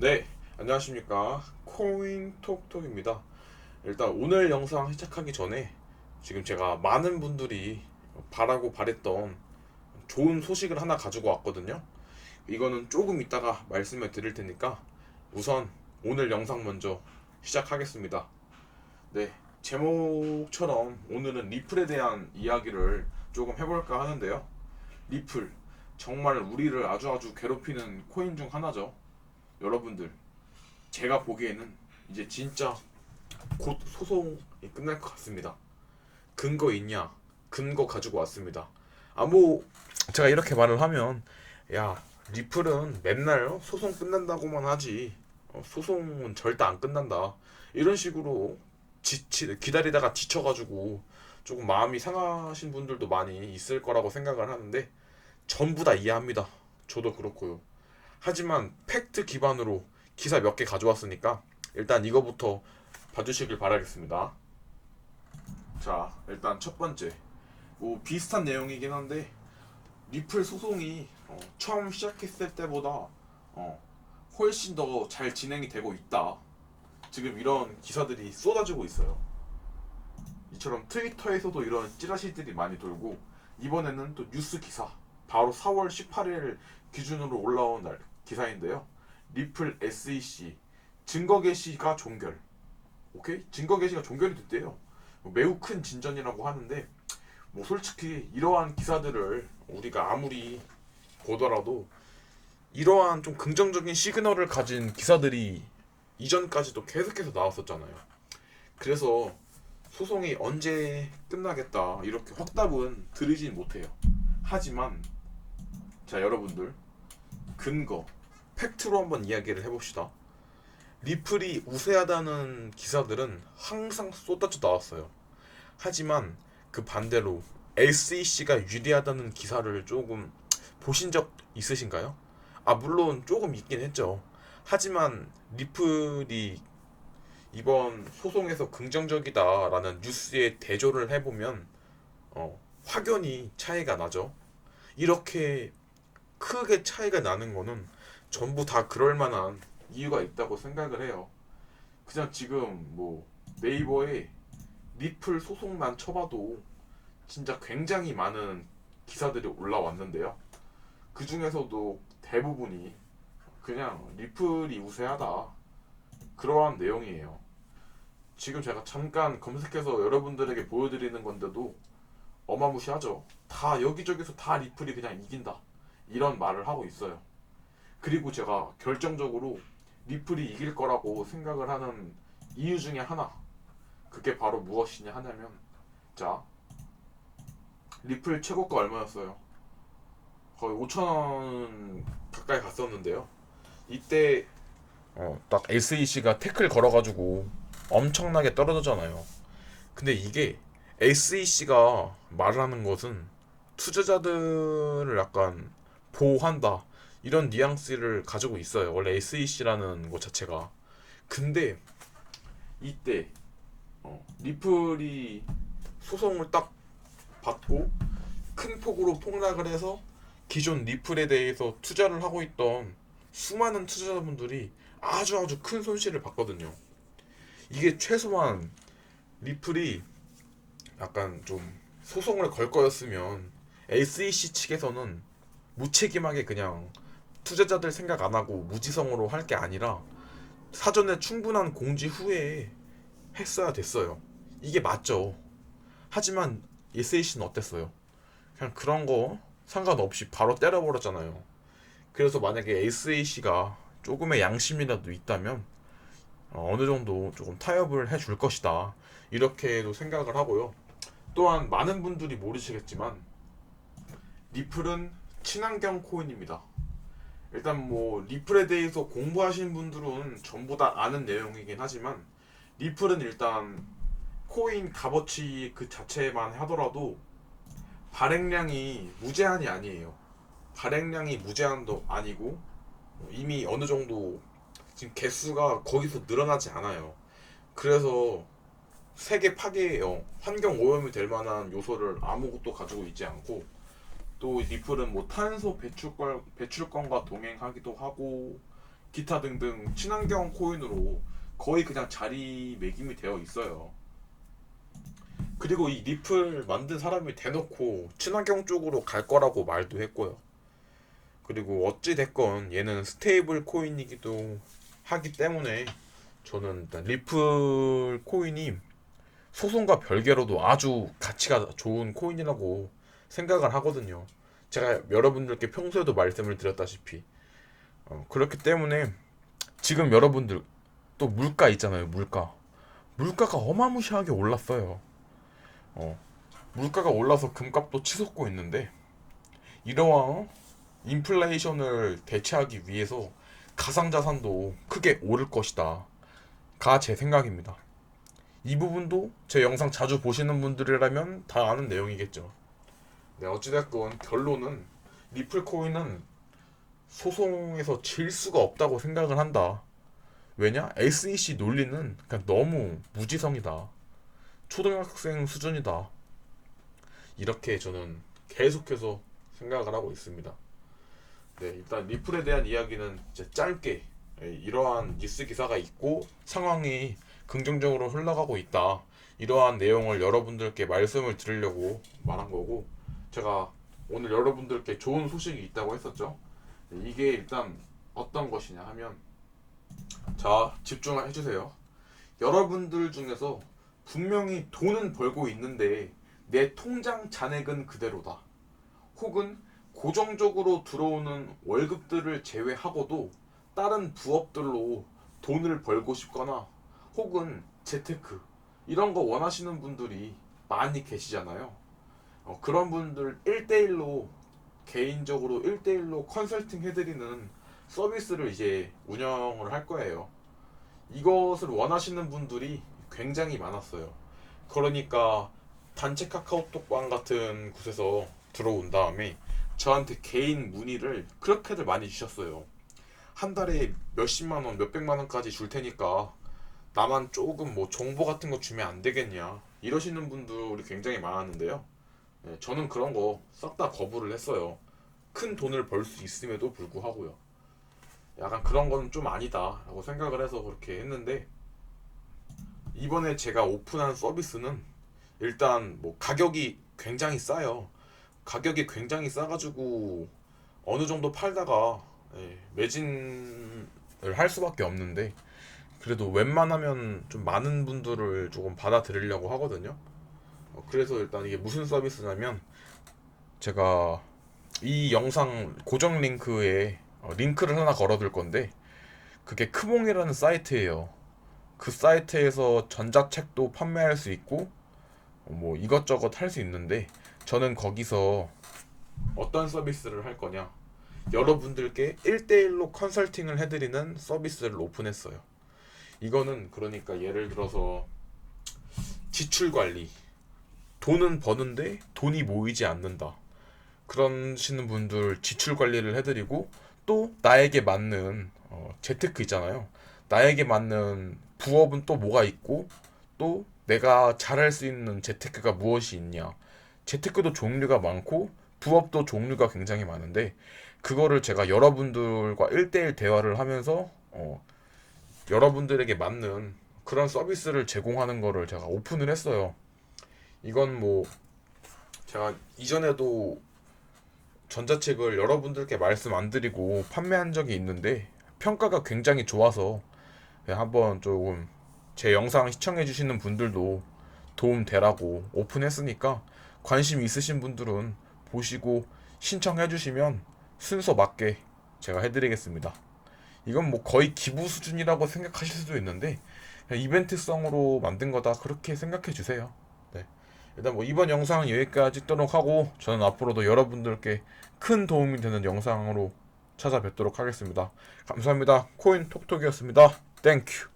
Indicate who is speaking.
Speaker 1: 네, 안녕하십니까. 코인톡톡입니다. 일단 오늘 영상 시작하기 전에 지금 제가 많은 분들이 바라고 바랬던 좋은 소식을 하나 가지고 왔거든요. 이거는 조금 이따가 말씀을 드릴 테니까 우선 오늘 영상 먼저 시작하겠습니다. 네, 제목처럼 오늘은 리플에 대한 이야기를 조금 해볼까 하는데요. 리플, 정말 우리를 아주 아주 괴롭히는 코인 중 하나죠. 여러분들 제가 보기에는 이제 진짜 곧 소송이 끝날 것 같습니다. 근거 있냐? 근거 가지고 왔습니다. 아뭐 제가 이렇게 말을 하면 야 리플은 맨날 소송 끝난다고만 하지 어, 소송은 절대 안 끝난다 이런 식으로 지치, 기다리다가 지쳐가지고 조금 마음이 상하신 분들도 많이 있을 거라고 생각을 하는데 전부 다 이해합니다. 저도 그렇고요. 하지만 팩트 기반으로 기사 몇 개 가져왔으니까 일단 이거부터 봐주시길 바라겠습니다. 자, 일단 첫 번째. 뭐 비슷한 내용이긴 한데 리플 소송이 어, 처음 시작했을 때보다 어, 훨씬 더 잘 진행이 되고 있다. 지금 이런 기사들이 쏟아지고 있어요. 이처럼 트위터에서도 이런 찌라시들이 많이 돌고 이번에는 또 뉴스 기사 바로 4월 18일 기준으로 올라온 날 기사인데요. 리플 SEC 증거 게시가 종결. 오케이? 증거 게시가 종결이 됐대요. 뭐 매우 큰 진전이라고 하는데 뭐 솔직히 이러한 기사들을 우리가 아무리 보더라도 이러한 좀 긍정적인 시그널을 가진 기사들이 이전까지도 계속해서 나왔었잖아요. 그래서 소송이 언제 끝나겠다 이렇게 확답은 드리진 못해요. 하지만 자 여러분들 근거 팩트로 한번 이야기를 해봅시다. 리플이 우세하다는 기사들은 항상 쏟아져 나왔어요. 하지만 그 반대로 SEC가 유리하다는 기사를 조금 보신 적 있으신가요? 아 물론 조금 있긴 했죠. 하지만 리플이 이번 소송에서 긍정적이다라는 뉴스에 대조를 해보면 어, 확연히 차이가 나죠. 이렇게 크게 차이가 나는 거는 전부 다 그럴 만한 이유가 있다고 생각을 해요. 그냥 지금 뭐 네이버에 리플 소송만 쳐봐도 진짜 굉장히 많은 기사들이 올라왔는데요. 그 중에서도 대부분이 그냥 리플이 우세하다 그러한 내용이에요. 지금 제가 잠깐 검색해서 여러분들에게 보여드리는 건데도 어마무시하죠. 다 여기저기서 다 리플이 그냥 이긴다 이런 말을 하고 있어요. 그리고 제가 결정적으로 리플이 이길 거라고 생각을 하는 이유 중에 하나 그게 바로 무엇이냐 하냐면 자 리플 최고가 얼마였어요? 거의 5천원 가까이 갔었는데요 이때 어, 딱 SEC가 태클 걸어가지고 엄청나게 떨어졌잖아요 근데 이게 SEC가 말하는 것은 투자자들을 약간 보호한다 이런 뉘앙스를 가지고 있어요. 원래 SEC라는 것 자체가. 근데 이때 어, 리플이 소송을 딱 받고 큰 폭으로 폭락을 해서 기존 리플에 대해서 투자를 하고 있던 수많은 투자자분들이 아주 아주 큰 손실을 봤거든요. 이게 최소한 리플이 약간 좀 소송을 걸 거였으면 SEC 측에서는 무책임하게 그냥 투자자들 생각 안 하고 무지성으로 할 게 아니라 사전에 충분한 공지 후에 했어야 됐어요. 이게 맞죠. 하지만 SAC는 어땠어요? 그냥 그런 거 상관없이 바로 때려버렸잖아요. 그래서 만약에 SAC가 조금의 양심이라도 있다면 어, 어느 정도 조금 타협을 해줄 것이다. 이렇게도 생각을 하고요. 또한 많은 분들이 모르시겠지만 리플은 친환경 코인입니다. 일단 뭐 리플에 대해서 공부하신 분들은 전부 다 아는 내용이긴 하지만 리플은 일단 코인 값어치 그 자체만 하더라도 발행량이 무제한이 아니에요. 발행량이 무제한도 아니고 이미 어느 정도 지금 개수가 거기서 늘어나지 않아요. 그래서 세계 파괴예요. 환경 오염이 될 만한 요소를 아무것도 가지고 있지 않고 또 리플은 뭐 탄소 배출권 배출권과 동행하기도 하고 기타 등등 친환경 코인으로 거의 그냥 자리매김이 되어 있어요. 그리고 이 리플 만든 사람이 대놓고 친환경 쪽으로 갈 거라고 말도 했고요. 그리고 어찌 됐건 얘는 스테이블 코인이기도 하기 때문에 저는 일단 리플 코인이 소송과 별개로도 아주 가치가 좋은 코인이라고 생각을 하거든요. 제가 여러분들께 평소에도 말씀을 드렸다시피 어, 그렇기 때문에 지금 여러분들 또 물가 있잖아요. 물가 물가가 어마무시하게 올랐어요. 어, 물가가 올라서 금값도 치솟고 있는데 이러한 인플레이션을 대체하기 위해서 가상자산도 크게 오를 것이다. 가 제 생각입니다. 이 부분도 제 영상 자주 보시는 분들이라면 다 아는 내용이겠죠. 네, 어찌됐건 결론은 리플 코인은 소송에서 질 수가 없다고 생각을 한다. 왜냐? SEC 논리는 그냥 너무 무지성이다. 초등학생 수준이다. 이렇게 저는 계속해서 생각을 하고 있습니다. 네, 일단 리플에 대한 이야기는 이제 짧게 예, 이러한 뉴스 기사가 있고 상황이 긍정적으로 흘러가고 있다. 이러한 내용을 여러분들께 말씀을 드리려고 말한 거고 제가 오늘 여러분들께 좋은 소식이 있다고 했었죠. 네, 이게 일단 어떤 것이냐 하면 자 집중해 주세요. 여러분들 중에서 분명히 돈은 벌고 있는데 내 통장 잔액은 그대로다. 혹은 고정적으로 들어오는 월급들을 제외하고도 다른 부업들로 돈을 벌고 싶거나 혹은 재테크 이런 거 원하시는 분들이 많이 계시잖아요. 어, 그런 분들 1대1로 개인적으로 1대1로 컨설팅 해드리는 서비스를 이제 운영을 할 거예요. 이것을 원하시는 분들이 굉장히 많았어요. 그러니까 단체 카카오톡방 같은 곳에서 들어온 다음에 저한테 개인 문의를 그렇게들 많이 주셨어요. 한 달에 몇십만 원, 몇백만 원까지 줄 테니까 나만 조금 뭐 정보 같은 거 주면 안 되겠냐 이러시는 분들이 굉장히 많았는데요. 네, 저는 그런 거 싹 다 거부를 했어요. 큰 돈을 벌 수 있음에도 불구하고요. 약간 그런 건 좀 아니다라고 생각을 해서 그렇게 했는데 이번에 제가 오픈한 서비스는 일단 뭐 가격이 굉장히 싸요. 가격이 굉장히 싸가지고 어느 정도 팔다가 예, 매진을 할 수밖에 없는데 그래도 웬만하면 좀 많은 분들을 조금 받아들이려고 하거든요. 어, 그래서 일단 이게 무슨 서비스냐면 제가 이 영상 고정 링크에 어, 링크를 하나 걸어둘 건데 그게 크몽이라는 사이트예요. 그 사이트에서 전자책도 판매할 수 있고 어, 뭐 이것저것 할 수 있는데 저는 거기서 어떤 서비스를 할 거냐 여러분들께 1대1로 컨설팅을 해드리는 서비스를 오픈했어요. 이거는 그러니까 예를 들어서 지출 관리 돈은 버는데 돈이 모이지 않는다. 그러시는 분들 지출 관리를 해드리고 또 나에게 맞는 어, 재테크 있잖아요. 나에게 맞는 부업은 또 뭐가 있고 또 내가 잘할 수 있는 재테크가 무엇이 있냐. 재테크도 종류가 많고 부업도 종류가 굉장히 많은데 그거를 제가 여러분들과 1대1 대화를 하면서 어, 여러분들에게 맞는 그런 서비스를 제공하는 거를 제가 오픈을 했어요. 이건 뭐 제가 이전에도 전자책을 여러분들께 말씀 안 드리고 판매한 적이 있는데 평가가 굉장히 좋아서 네, 한번 조금 제 영상 시청해 주시는 분들도 도움 되라고 오픈했으니까 관심 있으신 분들은 보시고 신청해 주시면 순서 맞게 제가 해드리겠습니다. 이건 뭐 거의 기부 수준이라고 생각하실 수도 있는데 이벤트성으로 만든 거다 그렇게 생각해 주세요. 네. 일단 뭐 이번 영상은 여기까지 뜨도록 하고 저는 앞으로도 여러분들께 큰 도움이 되는 영상으로 찾아뵙도록 하겠습니다. 감사합니다. 코인 톡톡이었습니다. 땡큐.